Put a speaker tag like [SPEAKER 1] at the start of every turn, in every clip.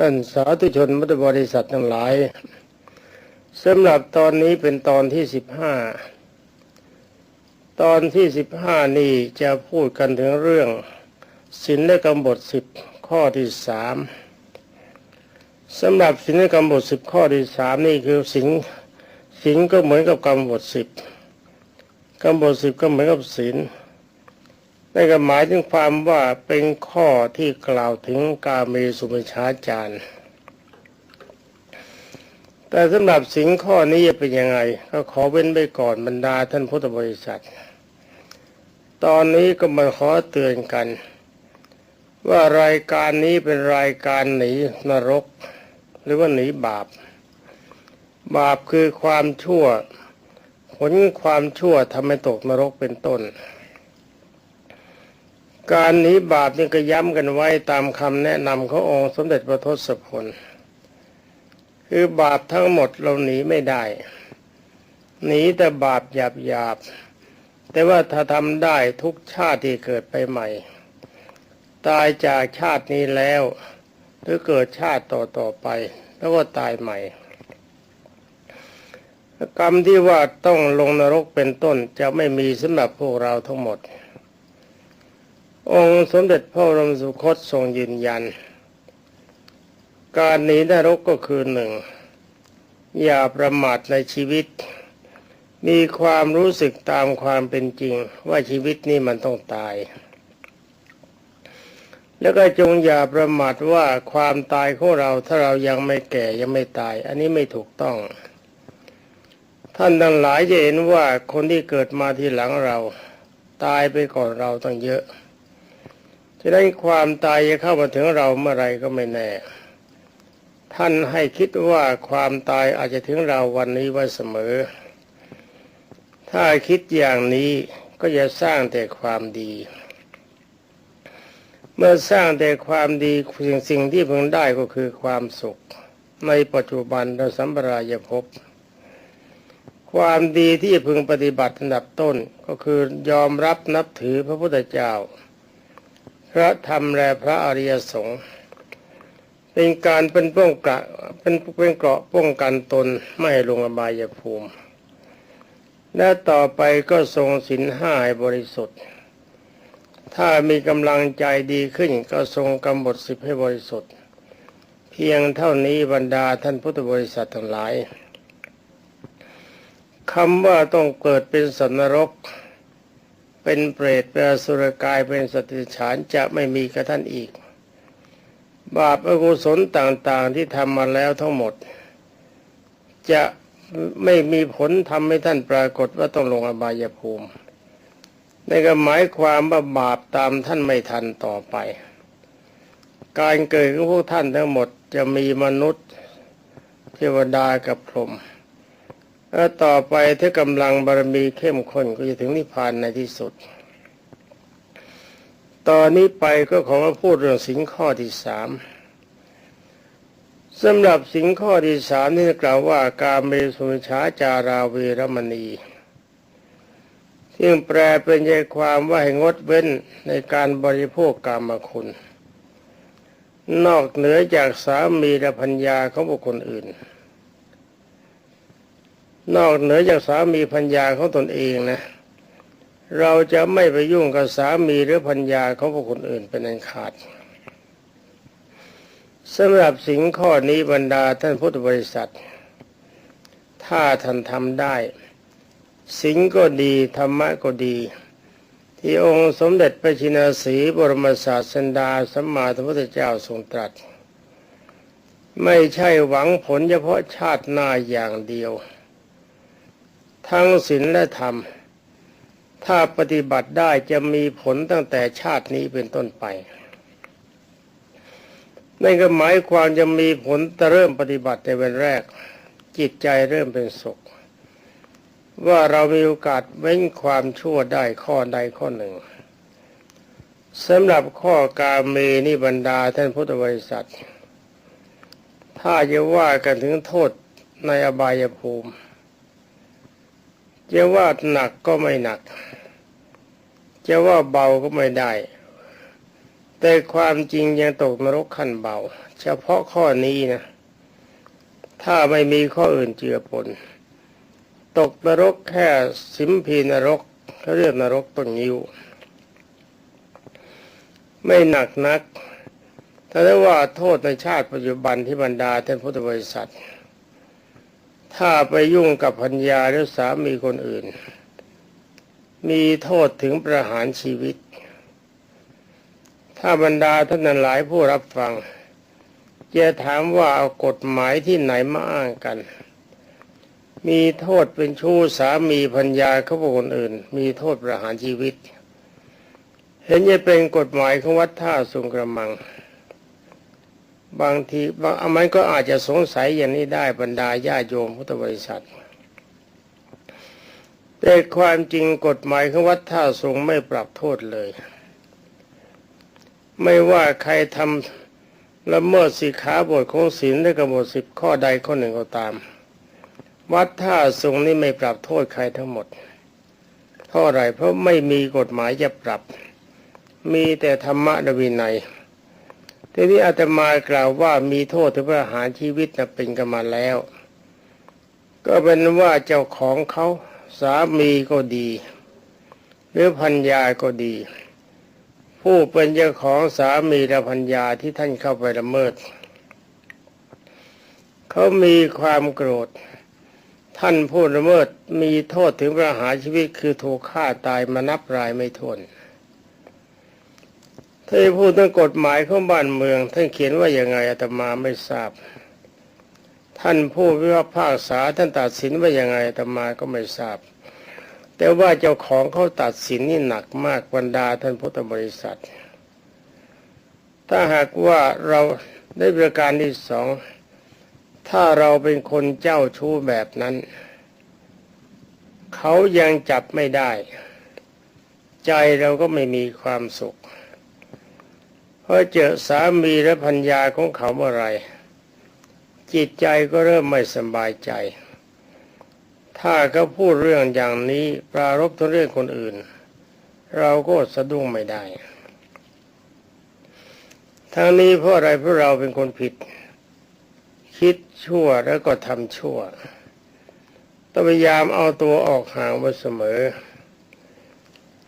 [SPEAKER 1] ท่านสาธุชนพุทธบริษัททั้งหลายสำหรับตอนนี้เป็นตอนที่สิบห้าตอนที่สิบห้านี่จะพูดกันถึงเรื่องศีลและกรรมบทสิบข้อที่สามสำหรับศีลและกรรมบทสิบข้อที่สามนี่คือศีลศีลก็เหมือนกับกรรมบทสิบกรรมบทสิบก็เหมือนกับศีล นั่นก็หมายถึงความว่าเป็นข้อที่กล่าวถึงกาเมสุมิชาจารแต่สำหรับสิ่งข้อนี้จะเป็นยังไง ก็ขอเว้นไปก่อนบรรดาท่านพุทธบริษัท ตอนนี้ก็มาขอเตือนกัน ว่ารายการนี้เป็นรายการหนีนรก หรือว่าหนีบาป บาปคือความชั่ว ผลความชั่วทำให้ตกนรกเป็นต้น การหนีบาปนี่ก็ย้ำกันไว้ตามคำแนะนำขององค์สมเด็จพระทศพล คือบาปทั้งหมดเราหนีไม่ได้ หนีแต่บาปหยาบหยาบแต่ว่าถ้าทำได้ทุกชาติที่เกิดไปใหม่ ตายจากชาตินี้แล้ว หรือเกิดชาติต่อต่อๆไป แล้วก็ตายใหม่ กรรมที่ว่าต้องลงนรกเป็นต้นจะไม่มีสำหรับพวกเราทั้งหมด องค์สมเด็จพระบรมสุคตทรงยืนยัน การหนีนรกก็คือหนึ่ง อย่าประมาทในชีวิต มีความรู้สึกตามความเป็นจริงว่าชีวิตนี้มันต้องตาย แล้วก็จงอย่าประมาทว่าความตายของเราถ้าเรายังไม่แก่ยังไม่ตาย อันนี้ไม่ถูกต้อง ท่านทั้งหลายจะเห็นว่าคนที่เกิดมาทีหลังเรา ตายไปก่อนเราตั้งเยอะ ฉะนั้ความตายจะเข้ามาถึงเราเมื่อไรก็ไม่แน่ ท่านให้คิดว่าความตายอาจจะถึงเราวันนี้ไว้เสมอ ถ้าคิดอย่างนี้ก็จะสร้างแต่ความดี เมื่อสร้างแต่ความดีสิ่งสิ่งที่พึงได้ก็คือความสุข ในปัจจุบันและสัมปรายภพความดีที่พึงปฏิบัติอันดับต้นก็คือยอมรับนับถือพระพุทธเจ้า พระธรรมและพระอริยสงฆ์เป็นการเป็นป้องกันเป็นเป็นเกราะป้องกันตนไม่ให้ลงอบายภูมิ และต่อไปก็ทรงศีลห้าให้บริสุทธิ์ ถ้ามีกำลังใจดีขึ้นก็ทรงกำหนดสิบให้บริสุทธิ์ เพียงเท่านี้บรรดาท่านพุทธบริษัททั้งหลายคำว่าต้องเกิดเป็นสัตว์นรก เป็นเปรตเป็นสุรกายเป็นสตว์เดรัจฉานจะไม่มีกับท่านอีก บาปอกุศลต่างๆที่ทำมาแล้วทั้งหมด จะไม่มีผลทำให้ท่านปรากฏว่าต้องลงอบายภูมิในนก็หมายความว่าบาปตามท่านไม่ทันต่อไป การเกิดของพวกท่านทั้งหมดจะมีมนุษย์เทวดากับพรหม แล้วต่อไปถ้ากำลังบารมีเข้มข้นก็จะถึงนิพพานในที่สุด ตอนนี้ไปก็ขอมาพูดเรื่องสิงข้อที่สามสำหรับสิงข้อที่สามนี่กล่าวว่าการเมสุมิชาจาราเวรมณีซึ่งแปลเป็นใจความว่าให้งดเว้นในการบริโภคกามคุณ นอกเหนือจากสามีและพัญญาของบุคคลอื่น นอกเหนือจากสามีพัญญาของตนเองนะ เราจะไม่ไปยุ่งกับสามีหรือพัญญาของบุคคลอื่นเป็นอันขาดสำหรับสิ่งข้อนี้บรรดาท่านพุทธบริษัท ถ้าท่านทำได้ สิ่งก็ดีธรรมะก็ดี ที่องค์สมเด็จพระชินสีบรมศาสดาสัมมาสัมพุทธเจ้าทรงตรัส ไม่ใช่หวังผลเฉพาะชาติหน้าอย่างเดียว ทั้งศีลและธรรม ถ้าปฏิบัติได้จะมีผลตั้งแต่ชาตินี้เป็นต้นไปนั่นก็หมายความจะมีผลแต่เริ่มปฏิบัติในวันแรก จิตใจเริ่มเป็นสุข ว่าเรามีโอกาสเว้นความชั่วได้ข้อใดข้อหนึ่งสำหรับข้อกาเมนี่บรรดาท่านพุทธบริษัท ถ้าจะว่ากันถึงโทษในอบายภูมิ จะว่าหนักก็ไม่หนัก จะว่าเบาก็ไม่ได้ แต่ความจริงยังตกนรกขั้นเบา เฉพาะข้อนี้นะ ถ้าไม่มีข้ออื่นเจือปน ตกนรกแค่สิมพีนรกเขาเรียกนรกต้นยิ้ว ไม่หนักนักถ้าได้ว่าโทษในชาติปัจจุบันที่บรรดาท่านพุทธบริษัท ถ้าไปยุ่งกับพัญญาหรือสามีคนอื่น มีโทษถึงประหารชีวิต ถ้าบรรดาท่านนั้นหลายผู้รับฟังจะถามว่าเอากฎหมายที่ไหนมาอ้างกัน มีโทษเป็นชู้สามีพัญญาเขาบุคคลอื่น มีโทษประหารชีวิต เห็นจะเป็นกฎหมายของวัดท่าสุงกระมัง บางทีบางมันก็อาจจะสงสัยอย่างนี้ได้บรรดาญาโยมพุทธบริษัทแต่ความจริงกฎหมายของวัดท่าสงไม่ปรับโทษเลย ไม่ว่าใครทำละเมิดสิขาบทของศีลและกำหนดสิบข้อใดข้อหนึ่งก็ตาม วัดท่าสงนี่ไม่ปรับโทษใครทั้งหมดเพราะอะไรเพราะไม่มีกฎหมายจะปรับ มีแต่ธรรมะนวินัย ทีนี้อาตมากล่าวว่ามีโทษถึงประหารชีวิตนะเป็นกันมาแล้ว ก็เป็นว่าเจ้าของเขาสามีก็ดี หรือพัญญาก็ดี ผู้เป็นเจ้าของสามีและพัญญาที่ท่านเข้าไปละเมิด เขามีความโกรธ ท่านผู้ละเมิดมีโทษถึงประหารชีวิตคือถูกฆ่าตายมานับรายไม่ถ้วน ถ้าพูดถึงกฎหมายของบ้านเมือง ท่านเขียนว่าอย่างไงอาตมาไม่ทราบ ท่านผู้พิพากษาท่านตัดสินว่าอย่างไงอาตมาก็ไม่ทราบ แต่ว่าเจ้าของเขาตัดสินนี่หนักมากบรรดาท่านพุทธบริษัท ถ้าหากว่าเราได้ประการที่สองถ้าเราเป็นคนเจ้าชู้แบบนั้น เขายังจับไม่ได้ ใจเราก็ไม่มีความสุข พอเจอสามีและพัญญาของเขาเมื่อไรจิตใจก็เริ่มไม่สบายใจ ถ้าเขาพูดเรื่องอย่างนี้ปรารบถึงเรื่องคนอื่น เราก็สะดุ้งไม่ได้ทั้งนี้เพราะอะไรเพราะเราเป็นคนผิด คิดชั่วแล้วก็ทำชั่วต้องพยายามเอาตัวออกห่างไว้เสมอ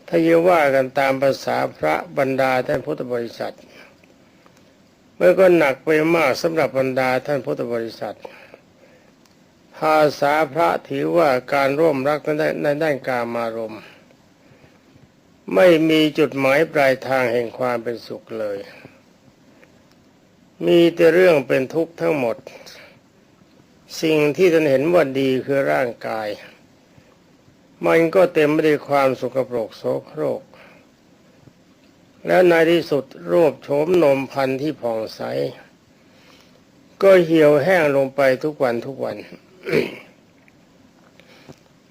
[SPEAKER 1] ถ้าจะว่ากันตามภาษาพระบรรดาท่านพุทธบริษัท มื่อก็หนักไปมากสำหรับบรรดาท่านพุทธบริษัท ภาษาพระถือว่าการร่วมรักในในด้านกามารมณ์ ไม่มีจุดหมายปลายทางแห่งความเป็นสุขเลย มีแต่เรื่องเป็นทุกข์ทั้งหมด สิ่งที่ท่านเห็นว่าดีคือร่างกาย มันก็เต็มไปด้วยความสุขปรกโสโครก แล้วในที่สุดรูปโฉมนมพันธุ์ที่ผ่องใส ก็เหี่ยวแห้งลงไปทุกวันทุกวัน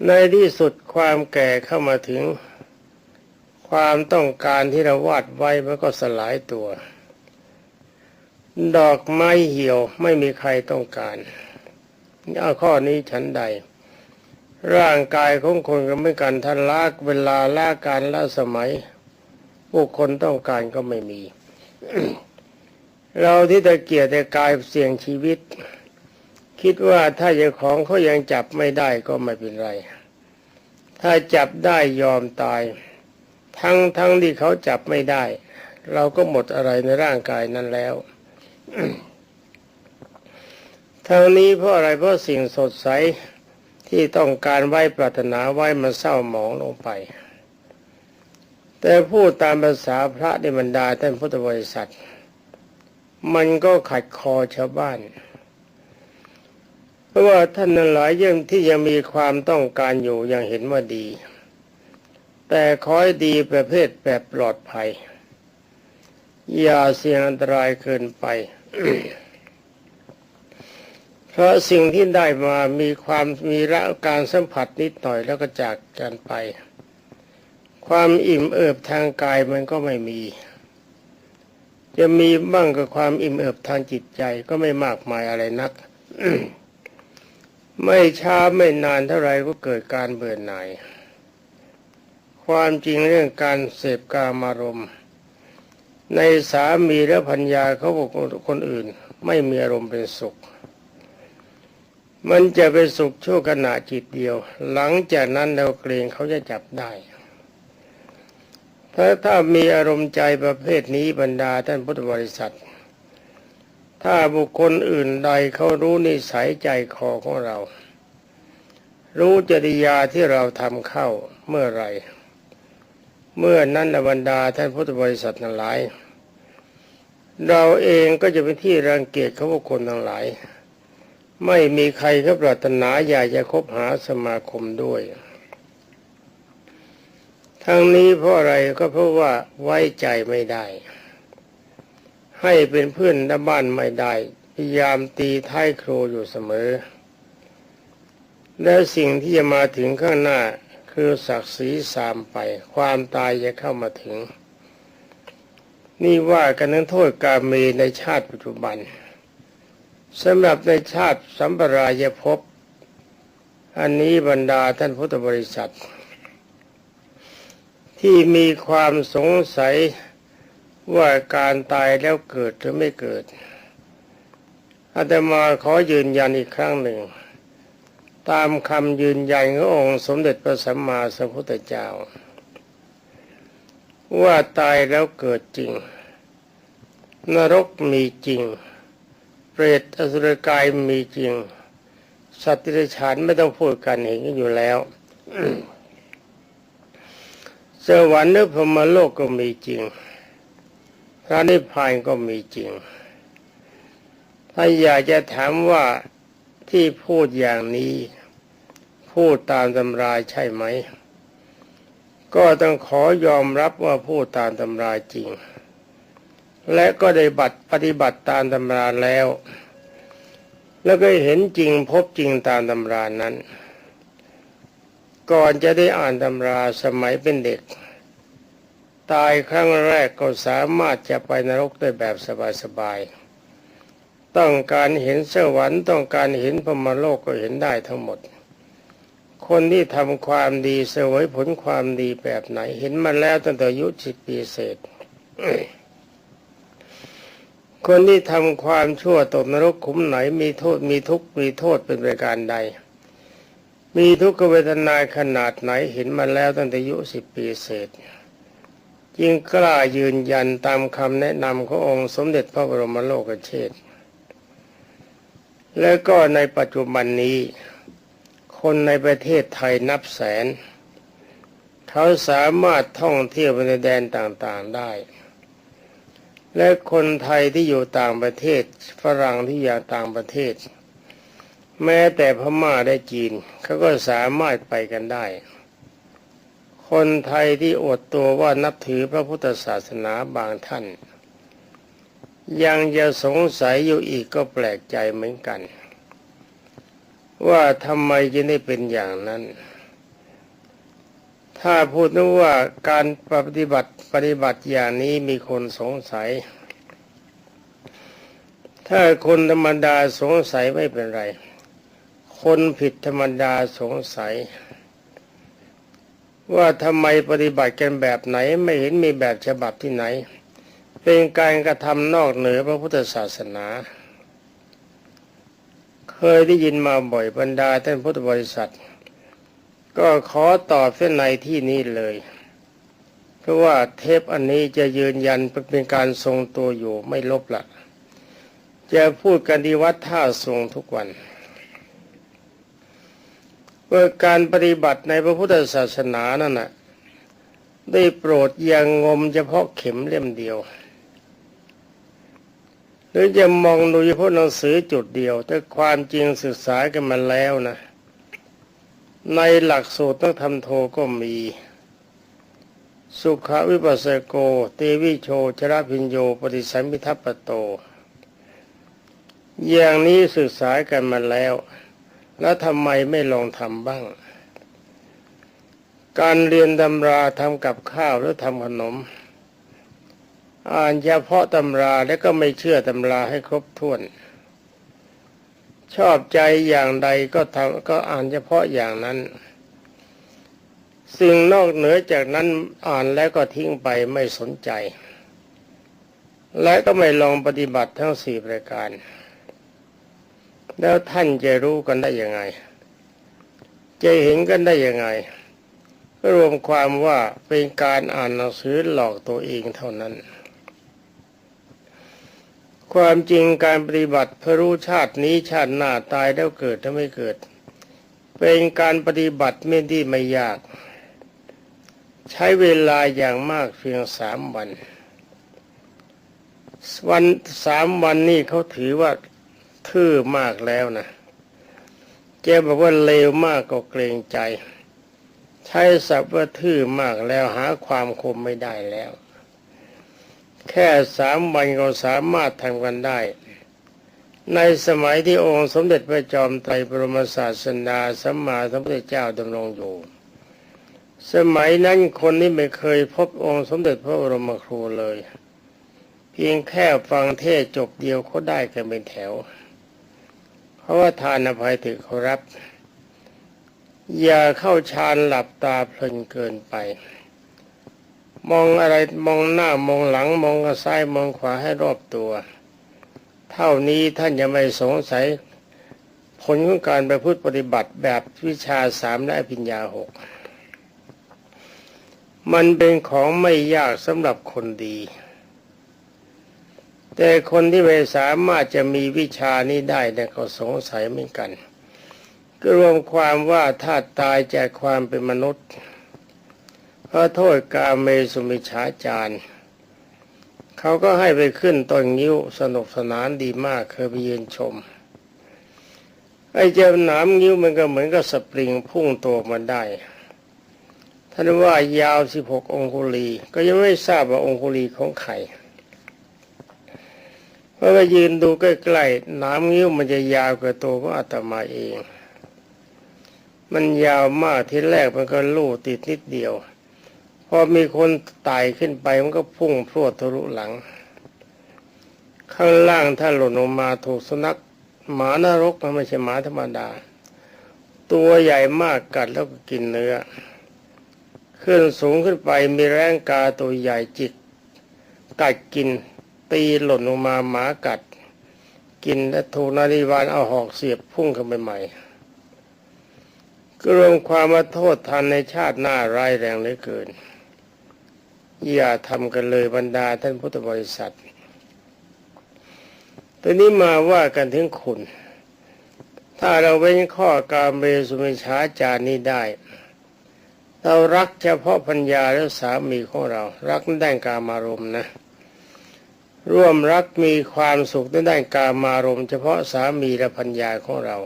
[SPEAKER 1] ในที่สุดความแก่เข้ามาถึง ความต้องการที่เราวาดไว้มันก็สลายตัว ดอกไม้เหี่ยวไม่มีใครต้องการเอาข้อนี้ฉันใด ร่างกายของคนก็ไม่กันท่านลากเวลาลาการละสมัย ผู้คนต้องการก็ไม่มี เราที่ตะเกียรแต่กายเสี่ยงชีวิต คิดว่าถ้าเจ้าของเขายังจับไม่ได้ก็ไม่เป็นไร ถ้าจับได้ยอมตาย ทั้งทั้งที่เขาจับไม่ได้ เราก็หมดอะไรในร่างกายนั้นแล้วทั้งนี้เพราะอะไรเพราะสิ่งสดใสที่ต้องการไว้ปรารถนาไว้มันเศร้าหมองลงไป แต่พูดตามภาษาพระในบรรดาท่านพุทธบริษัท มันก็ขัดคอชาวบ้าน เพราะว่าท่านนั้นหลายยังที่ยังมีความต้องการอยู่ยังเห็นว่าดี แต่คอยดีประเภทแบบปลอดภัย อย่าเสี่ยงอันตรายเกินไป เพราะสิ่งที่ได้มามีความมีระการสัมผัสนิดหน่อยแล้วก็จากกันไป ความอิ่มเอิบทางกายมันก็ไม่มี จะมีบ้างกับความอิ่มเอิบทางจิตใจก็ไม่มากมายอะไรนัก ไม่ช้าไม่นานเท่าไรก็เกิดการเบื่อหน่าย ความจริงเรื่องการเสพกามารมณ์ในสามีและพัญญาเขาบอกคนอื่น ไม่มีอารมณ์เป็นสุข มันจะเป็นสุขชั่วขณะจิตเดียว หลังจากนั้นเราเกรงเขาจะจับได้ ถ้าถ้ามีอารมณ์ใจประเภทนี้บรรดาท่านพุทธบริษัท ถ้าบุคคลอื่นใดเขารู้นิสัยใจคอของเรา รู้จริยาที่เราทำเข้าเมื่อไร เมื่อนั้นบรรดาท่านพุทธบริษัททั้งหลาย เราเองก็จะเป็นที่รังเกียจเของบุคคลทั้งหลาย ไม่มีใครเขาปรารถนาอยากจะคบหาสมาคมด้วย ทั้งนี้เพราะอะไรก็เพราะว่าไว้ใจไม่ได้ ให้เป็นเพื่อนด้บ้านไม่ได้ พยายามตีท้ายครูอยู่เสมอ และสิ่งที่จะมาถึงข้างหน้าคือศักดิ์ศรีสามไป ความตายจะเข้ามาถึง นี่ว่ากันนั้นโทษกาเมในชาติปัจจุบันสำหรับในชาติสัมปรายภพอันนี้บรรดาท่านพุทธบริษัท ที่มีความสงสัยว่าการตายแล้วเกิดหรือไม่เกิดอาตมาขอยืนยันอีกครั้งหนึ่ง ตามคำยืนยันขององค์สมเด็จพระสัมมาสัมพุทธเจ้า ว่าตายแล้วเกิดจริง นรกมีจริง เปรตอสุรกายมีจริง สัตว์ที่ฉานไม่ต้องพูดกันเห็นอยู่แล้ว สวรรค์หรือพรมโลกก็มีจริง พระนิพพานก็มีจริง ถ้าอยากจะถามว่าที่พูดอย่างนี้ พูดตามตำราใช่ไหม ก็ต้องขอยอมรับว่าพูดตามตำราจริง และก็ได้บัตรปฏิบัติตามตำราแล้ว แล้วก็เห็นจริงพบจริงตามตำรานั้น ก่อนจะได้อ่านตำราสมัยเป็นเด็ก ตายครั้งแรกก็สามารถจะไปนรกได้แบบสบายๆ ต้องการเห็นสวรรค์ต้องการเห็นพมโลกก็เห็นได้ทั้งหมด คนที่ทำความดีเสวยผลความดีแบบไหน เห็นมาแล้วตั้งแต่อายุสิบปีเศษ คนที่ทำความชั่วตกนรกขุมไหนมีโทษมีทุกข์มีโทษเป็นประการใด มีทุกขเวทนาขนาดไหนเห็นมาแล้วตั้งแต่อายุสิบปีเศษยิ่งกล้ายืนยันตามคำแนะนำขององค์สมเด็จพระบรมโลกเชษฐ์และก็ในปัจจุบันนี้ คนในประเทศไทยนับแสน เขาสามารถท่องเที่ยวไปในแดนต่างๆได้ และคนไทยที่อยู่ต่างประเทศฝรั่งที่อยู่ต่างประเทศ แม้แต่พม่าได้จีนเขาก็สามารถไปกันได้ คนไทยที่อดตัวว่านับถือพระพุทธศาสนาบางท่าน ยังจะสงสัยอยู่อีกก็แปลกใจเหมือนกัน ว่าทำไมจะได้เป็นอย่างนั้น ถ้าพูดนึกว่าการปฏิบัติปฏิบัติอย่างนี้มีคนสงสัย ถ้าคนธรรมดาสงสัยไม่เป็นไร คนผิดธรรมดาสงสัย ว่าทำไมปฏิบัติกันแบบไหนไม่เห็นมีแบบฉบับที่ไหน เป็นการกระทำนอกเหนือพระพุทธศาสนา เคยได้ยินมาบ่อยบรรดาท่านพุทธบริษัท ก็ขอตอบเส้นในที่นี้เลยเพราะว่าเทปอันนี้จะยืนยันเป็นการทรงตัวอยู่ไม่ลบละจะพูดกันดีวัดท่าทรงทุกวัน ว่าการปฏิบัติในพระพุทธศาสนานั่นน่ะได้โปรดย่างงมเฉพาะเข็มเล่มเดียว หรือจะมองดูเฉพาะหนังสือจุดเดียว แต่ความจริงศึกษากันมาแล้วนะ ในหลักสูตรต้องทำโทก็มี สุขวิปัสสโก เตวิโชชรพิญโย ปฏิสัมพิทัปโต อย่างนี้ศึกษากันมาแล้ว แล้วทำไมไม่ลองทำบ้าง การเรียนตำราทำกับข้าวหรือทำขนม อ่านเฉพาะตำราแล้วก็ไม่เชื่อตำราให้ครบถ้วน ชอบใจอย่างใดก็ทำก็อ่านเฉพาะอย่างนั้นสิ่งนอกเหนือจากนั้นอ่านแล้วก็ทิ้งไปไม่สนใจ และก็ไม่ลองปฏิบัติทั้งสี่ประการ แล้วท่านจะรู้กันได้ยังไง จะเห็นกันได้ยังไงก็รวมความว่าเป็นการอ่านหนังสือหลอกตัวเองเท่านั้น ความจริงการปฏิบัติเพื่อรู้ชาตินี้ชาติหน้าตายแล้วเกิดถ้าไม่เกิด เป็นการปฏิบัติไม่ดีไม่ยาก ใช้เวลาอย่างมากเพียงสามวัน วันสามวันนี่เขาถือว่า ทื่อมากแล้วนะแกบอกว่าเลวมากก็เกรงใจ ใช้ศัพท์ว่าทื่อมากแล้วหาความคมไม่ได้แล้ว แค่สามวันก็สามารถทำกันได้ ในสมัยที่องค์สมเด็จพระจอมไตรบรมศาสดาสัมมาสัมพุทธเจ้าดำรงอยู่สมัยนั้นคนที่ไม่เคยพบองค์สมเด็จพระบรมครูเลย เพียงแค่ฟังเทศจบเดียวเขาได้กันเป็นแถว ราะว่าทานอภัยถือเขารับ อย่าเข้าฌานหลับตาเพลินเกินไป มองอะไรมองหน้ามองหลังมองซ้ายมองขวาให้รอบตัว เท่านี้ท่านจะไม่สงสัยผลของการไปพูดปฏิบัติแบบวิชาสามและอภิญญาหกมันเป็นของไม่ยากสำหรับคนดี แต่คนที่ไม่สามารถจะมีวิชานี้ได้เนี่ยก็สงสัยเหมือนกันก็รวมความว่าถ้าตายจากความเป็นมนุษย์เพราะโทษกาเมสุมิชาจารเขาก็ให้ไปขึ้นต้นนิ้วสนุกสนานดีมากเคยไปยืนชม ไอ้เจ้าหนามนิ้วมันก็เหมือนกับสปริงพุ่งตัวมันได้ ท่านว่ายาวสิบหกองคุลี ก็ยังไม่ทราบว่าองคุลีของใคร เพราะว่ายืนดูใกล้ๆนามนิ้วมันจะยาวกว่าตัวของอาตมาเอง มันยาวมากที่แรกมันก็ลู่ติดนิดเดียว พอมีคนไต่ขึ้นไปมันก็พุ่งพรวดทะลุหลัง ข้างล่างถ้าหล่นลงมาถูกสุนัขหมานรกมันไม่ใช่หมาธรรมดา ตัวใหญ่มากกัดแล้วก็กินเนื้อ ขึ้นสูงขึ้นไปมีแรงกาตัวใหญ่จิกกัดกิน ตีหล่นลงมาหมากัด กินและถูกนาฬิวานเอาหอกเสียบพุ่งขึ้นไปใหม่ก็รวมความมาโทษทันในชาติหน้าร้ายแรงเหลือเกิน อย่าทำกันเลยบรรดาท่านพุทธบริษัทตอนนี้มาว่ากันถึงคุณ ถ้าเราเว้นข้อกามเมสุมิชาจานี้ได้ เรารักเฉพาะพัญญาและสามีของเรา รักในด้านการมารมนะ ร่วมรักมีความสุขในด้านกามารมเฉพาะสามีและพัญญาของเรา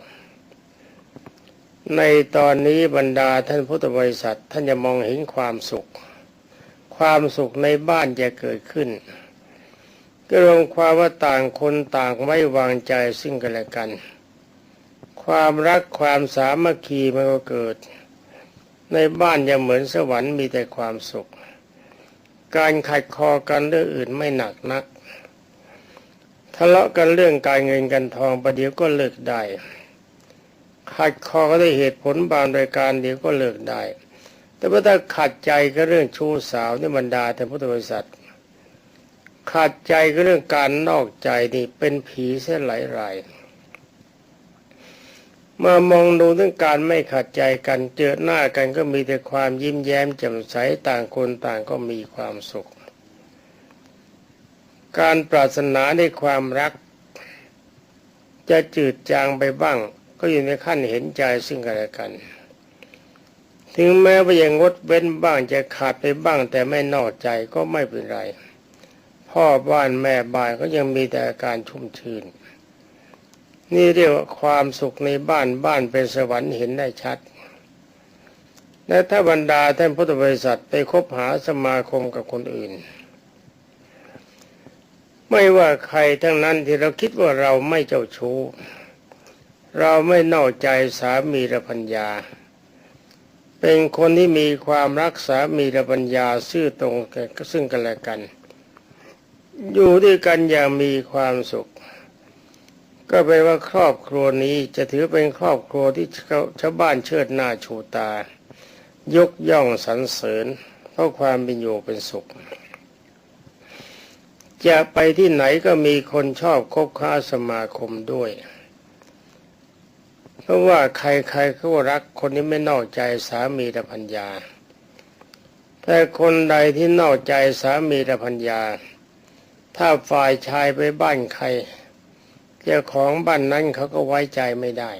[SPEAKER 1] ในตอนนี้บรรดาท่านพุทธบริษัทท่านจะมองเห็นความสุข ความสุขในบ้านจะเกิดขึ้น ก็รวมความว่าต่างคนต่างไม่วางใจซึ่งกันและกัน ความรักความสามัคคีมันก็เกิด ในบ้านจะเหมือนสวรรค์มีแต่ความสุข การขัดคอกันเรื่องอื่นไม่หนักนักะเลาะกันเรื่องการเงินกันทองประเดี๋ยวก็เลิกได้ขัดคอก็ได้เหตุผลบางรายการเดี๋ยวก็เลิกได้ แต่ว่าถ้าขัดใจก็เรื่องชู้สาวนี่บรรดาท่านพุทธบริษัทขัดใจก็เรื่องการนอกใจนี่เป็นผีเส้นหลายรายมามองดูเรื่องการไม่ขัดใจกันเจอหน้ากันก็มีแต่ความยิ้มแย้มแจ่มใสต่างคนต่างก็มีความสุข การปรารถนาในความรัก จะจืดจางไปบ้าง ก็อยู่ในขั้นเห็นใจซึ่งกันและกัน ถึงแม้ว่ายังงดเว้นบ้างจะขาดไปบ้าง แต่ไม่นอกใจก็ไม่เป็นไร พ่อบ้านแม่บ้านก็ยังมีแต่อาการชุ่มชื่น นี่เรียกว่าความสุขในบ้านบ้านเป็นสวรรค์เห็นได้ชัดและถ้าบรรดาท่านพุทธบริษัทไปคบหาสมาคมกับคนอื่น ไม่ว่าใครทั้งนั้นที่เราคิดว่าเราไม่เจ้าชู้ เราไม่นอกใจสามีและพัญญา เป็นคนที่มีความรักสามีและปัญญาซื่อตรงแก่ซึ่งกันและกัน อยู่ด้วยกันอย่างมีความสุข ก็แปลว่าครอบครัวนี้จะถือเป็นครอบครัวที่ชาวบ้านเชิดหน้าชูตา ยกย่องสรรเสริญเพราะความเป็นอยู่เป็นสุข จะไปที่ไหนก็มีคนชอบคบค้าสมาคมด้วย เพราะว่าใครๆเขาก็รักคนนี้ไม่นอกใจสามีและพัญญา แต่คนใดที่นอกใจสามีและพัญญา ถ้าฝ่ายชายไปบ้านใครเจ้าของบ้านนั้นเขาก็ไว้ใจไม่ได้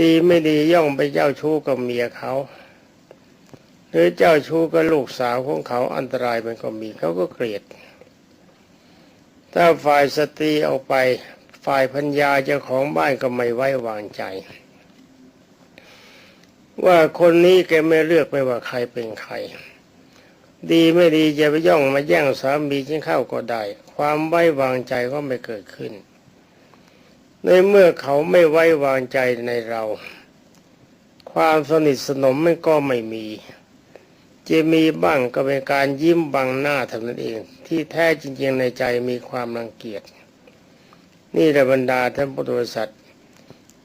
[SPEAKER 1] ดีไม่ดีย่องไปเจ้าชู้กับเมียเขา หรือเจ้าชู้กับลูกสาวของเขาอันตรายมันก็มีเขาก็เกลียด ถ้าฝ่ายสตรีออกไปฝ่ายพัญญาเจ้าของบ้านก็ไม่ไว้วางใจ ว่าคนนี้แกไม่เลือกไม่ว่าใครเป็นใคร ดีไม่ดีจะไปย่องมาแย่งสามีฉันเข้าก็ได้ ความไว้วางใจก็ไม่เกิดขึ้น ในเมื่อเขาไม่ไว้วางใจในเรา ความสนิทสนมมันก็ไม่มี จะมีบ้างก็เป็นการยิ้มบังหน้าเท่านั้นเอง ที่แท้จริง ๆ ในใจมีความรังเกียจ นี่แหละบรรดาท่านพุทธบริษัท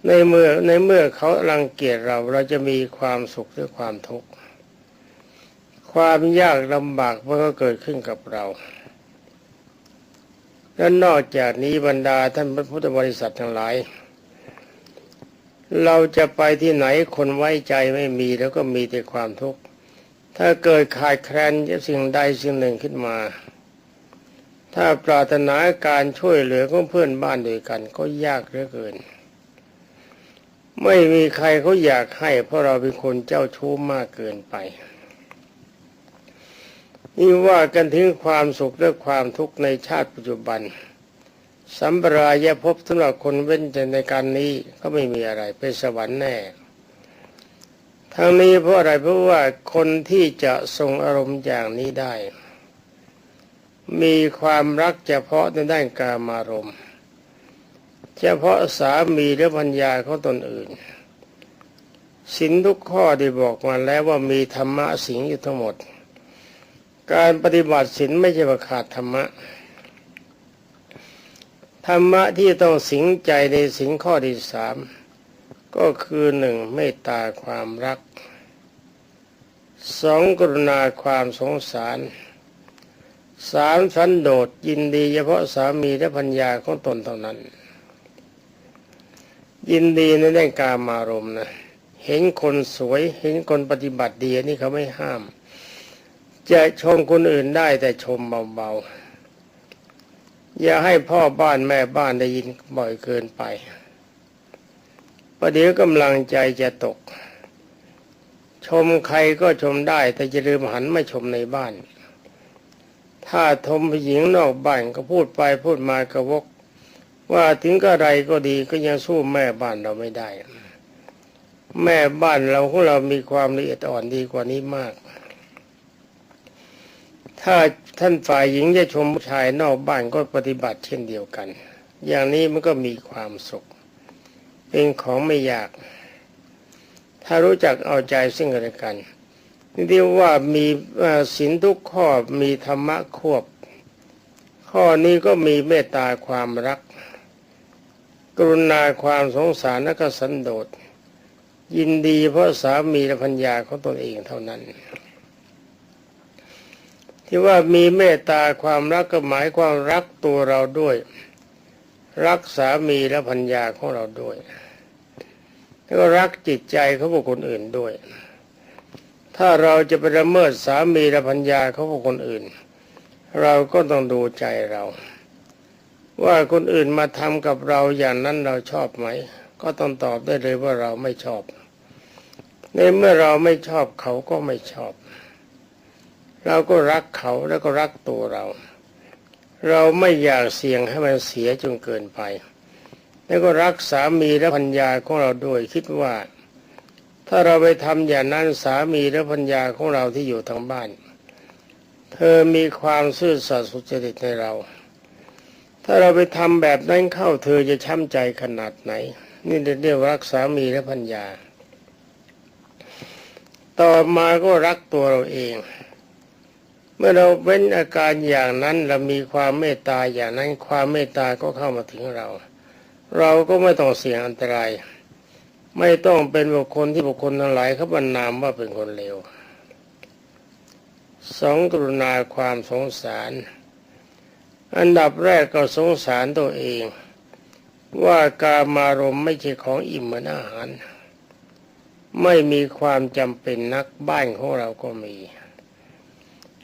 [SPEAKER 1] ในเมื่อในเมื่อเขารังเกียจเราเราจะมีความสุขหรือความทุกข์ความยากลำบากมันก็เกิดขึ้นกับเรา และนอกจากนี้บรรดาท่านพุทธบริษัททั้งหลาย เราจะไปที่ไหนคนไว้ใจไม่มีแล้วก็มีแต่ความทุกข์ ถ้าเกิดขาดแคลนสิ่งใดสิ่งหนึ่งขึ้นมา ถ้าปรารถนาการช่วยเหลือของเพื่อนบ้านด้วยกันก็ยากเหลือเกิน ไม่มีใครเขาอยากให้ เพราะเราเป็นคนเจ้าชู้มากเกินไปนี่ว่ากันถึงความสุขและความทุกข์ในชาติปัจจุบันสัมปรายภพสำหรับคนเว้นใจในการนี้ก็ไม่มีอะไรเป็นสวรรค์แน่ ทั้งนี้เพราะอะไรเพราะว่าคนที่จะทรงอารมณ์อย่างนี้ได้ มีความรักเฉพาะในด้านกามารมณ์ เฉพาะสามีและพัญญาเของตนอื่นสินทุกข้อได้บอกมาแล้วว่ามีธรรมะสิงอยู่ทั้งหมด การปฏิบัติสินไม่ใช่ว่าขาดธรรมะ ธรรมะที่ต้องสิงใจในสินข้อที่สาม ก็คือหนึ่งเมตตาความรักสองกรุณาความสงสารสามสันโดษยินดีเฉพาะสามีและพัญญาของตนเท่านั้น ยินดีในด้านการมารมนะเห็นคนสวยเห็นคนปฏิบัติดีนี่เขาไม่ห้าม จะชมคนอื่นได้แต่ชมเบาๆอย่าให้พ่อบ้านแม่บ้านได้ยินบ่อยเกินไป ประเดี๋ยวกำลังใจจะตก ชมใครก็ชมได้ แต่จะลืมหันมาชมในบ้าน ถ้าชมผู้หญิงนอกบ้านก็พูดไปพูดมากระวก ว่าถึงกระไรก็ดีก็ยังสู้แม่บ้านเราไม่ได้ แม่บ้านเราของเรามีความละเอียดอ่อนดีกว่านี้มาก ถ้าท่านฝ่ายหญิงจะชมผู้ชายนอกบ้านก็ปฏิบัติเช่นเดียวกัน อย่างนี้มันก็มีความสุข เป็นของไม่ยาก ถ้ารู้จักเอาใจซึ่งกันและกันนี่เรียกว่ามีศีลทุกข้อมีธรรมะควบ ข้อนี้ก็มีเมตตาความรัก กรุณาความสงสารและก็สันโดษยินดีเพราะสามีและพัญญาของตนเองเท่านั้น ที่ว่ามีเมตตาความรักก็หมายความรักตัวเราด้วย รักสามีและพัญญาของเราด้วย แล้วก็รักจิตใจของบุคคลอื่นด้วย ถ้าเราจะไปละเมิดสามีและพัญญาของบุคคลอื่น เราก็ต้องดูใจเรา ว่าคนอื่นมาทำกับเราอย่างนั้นเราชอบไหม ก็ต้องตอบได้เลยว่าเราไม่ชอบ ในเมื่อเราไม่ชอบเขาก็ไม่ชอบ เราก็รักเขาแล้วก็รักตัวเรา เราไม่อยากเสี่ยงให้มันเสียจนเกินไป แล้วก็รักสามีและพัญญาของเราด้วยคิดว่า ถ้าเราไปทำอย่างนั้นสามีและพัญญาของเราที่อยู่ทางบ้าน เธอมีความซื่อสัตย์สุจริตในเรา ถ้าเราไปทำแบบนั้นเข้าเธอจะช้ำใจขนาดไหน นี่เรียกว่ารักสามีและพัญญา ต่อมาก็รักตัวเราเอง เมื่อเราเว้นอาการอย่างนั้นเรามีความเมตตาอย่างนั้นความเมตตาก็เข้ามาถึงเรา เราก็ไม่ต้องเสี่ยงอันตราย ไม่ต้องเป็นบุคคลที่บุคคลทั้งหลายเขาบรรนามว่าเป็นคนเลวสองกรุณาความสงสาร อันดับแรกก็สงสารตัวเอง ว่ากามารมไม่ใช่ของอิ่มเหมือนอาหาร ไม่มีความจำเป็นนักบ้านของเราก็มี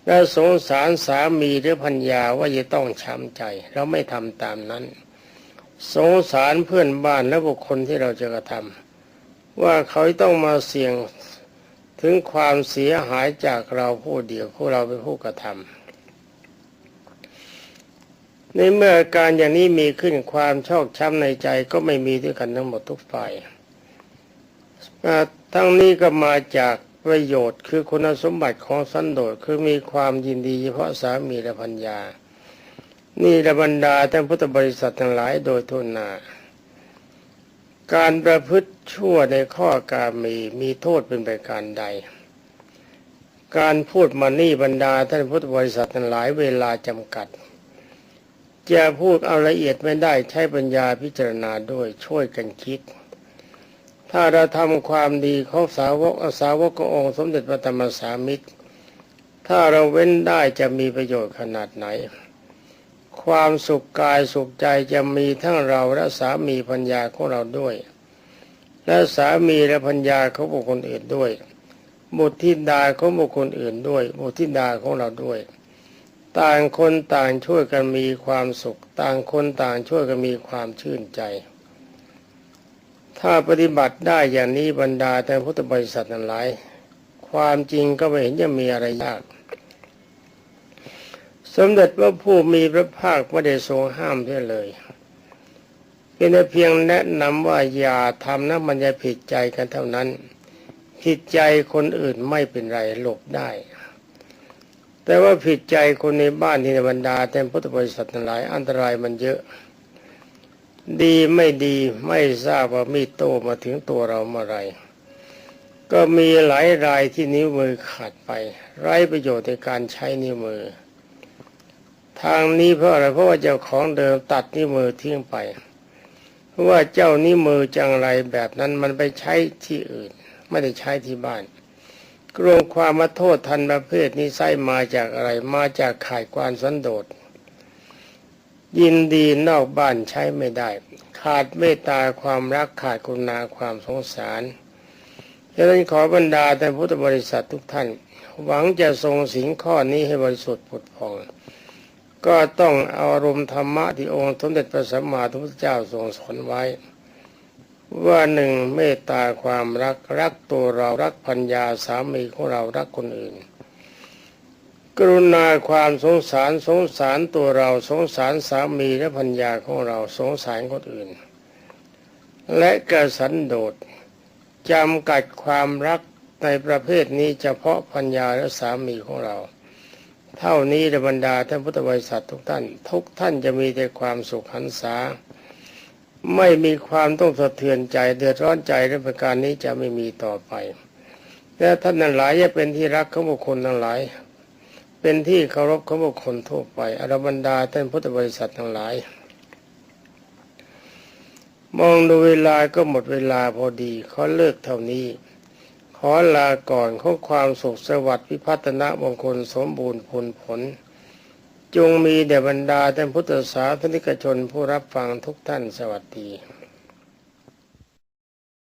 [SPEAKER 1] แล้วสงสารสามีหรือพัญญาว่าจะต้องช้ำใจ เราไม่ทำตามนั้น สงสารเพื่อนบ้านและบุคคลที่เราจะกระทำว่าเขาต้องมาเสี่ยงถึงความเสียหายจากเราผู้เดียวผู้เราเป็นผู้กระทำในเมื่อการอย่างนี้มีขึ้นความชอกช้ำในใจก็ไม่มีด้วยกันทั้งหมดทุกฝ่ายทั้งนี้ก็มาจาก ประโยชน์คือคุณสมบัติของสันโดษคือมีความยินดีเฉพาะสามีและพัญญานี่ระบรรดาท่านพุทธบริษัททั้งหลายโดยทุนนาการประพฤติชั่วในข้อการมีมีโทษเป็นประการใด การพูดมานี่บรรดาท่านพุทธบริษัททั้งหลายเวลาจำกัด จะพูดเอาละเอียดไม่ได้ใช้ปัญญาพิจารณาด้วยช่วยกันคิด ถ้าเราทำความดีของสาวกอสาวกขององค์สมเด็จพระธรรมสามิตร ถ้าเราเว้นได้จะมีประโยชน์ขนาดไหน ความสุขกายสุขใจจะมีทั้งเราและสามีพัญญาของเราด้วย และสามีและพัญญาของบุคคลอื่นด้วย บุตรธิดาของบุคคลอื่นด้วย บุตรธิดาของเราด้วย ต่างคนต่างช่วยกันมีความสุข ต่างคนต่างช่วยกันมีความชื่นใจ ถ้าปฏิบัติได้อย่างนี้บรรดาแต่พุทธบริษัทนั้นหลาย ความจริงก็ไม่เห็นจะมีอะไรยาก สมเด็จพระผู้มีพระภาคไม่ได้ทรงห้ามเพื่อเลย เป็นแต่เพียงแนะนำว่าอย่าทำนะมันจะผิดใจกันเท่านั้น ผิดใจคนอื่นไม่เป็นไรหลบได้ แต่ว่าผิดใจคนในบ้านที่ในบรรดาแต่พุทธบริษัททั้งหลาย อันตรายมันเยอะ ดีไม่ดีไม่ทราบว่ามีดโตมาถึงตัวเราเมื่อไรก็มีหลายรายที่นิ้วมือขาดไป ไร้ประโยชน์ในการใช้นิ้วมือ ทางนี้เพราะอะไรเพราะว่าเจ้าของเดิมตัดนิ้วมือทิ้งไปเพราะว่าเจ้านิ้วมือจังไรแบบนั้นมันไปใช้ที่อื่น ไม่ได้ใช้ที่บ้านกรวมความมาโทษทันประเภทนี้ไส้มาจากอะไรมาจากขายความสันโดษ ยินดีนอกบ้านใช้ไม่ได้ ขาดเมตตาความรักขาดกรุณาความสงสารดังนั้นขอบรรดาแต่พุทธบริษัททุกท่าน หวังจะทรงสิงข้อนี้ให้บริสุทธิ์ผุดผ่อง ก็ต้องเอาอารมณ์ธรรมะที่องค์สมเด็จพระสัมมาสัมพุทธเจ้าทรงสอนไว้ ว่าหนึ่งเมตตาความรักรักตัวเรารักพัญญาสามีของเรารักคนอื่น กรุณาความสงสารสงสารตัวเราสงสารสามีและพัญญาของเราสงสารคนอื่น และกระสันโดษจำกัดความรักในประเภทนี้เฉพาะพัญญาและสามีของเรา เท่านี้ในบรรดาท่านพุทธบริษัททุกท่าน ทุกท่านจะมีแต่ความสุขหันษา ไม่มีความต้องสะเทือนใจเดือดร้อนใจในประการนี้จะไม่มีต่อไปและท่านนั้นหลายจะเป็นที่รักของบุคคลทั้งหลาย เป็นที่เคารพของบุคคลทั่วไปอรบรรดาท่านพุทธบริษัททั้งหลาย มองดูเวลาก็หมดเวลาพอดีขอเลิกเท่านี้ ขอลาก่อนขอความสุขสวัสดิ์พิพัฒนะมงคลสมบูรณ์ผลผล จงมีแด่บรรดาท่านพุทธศาสนิกชนผู้รับฟังทุกท่านสวัสดี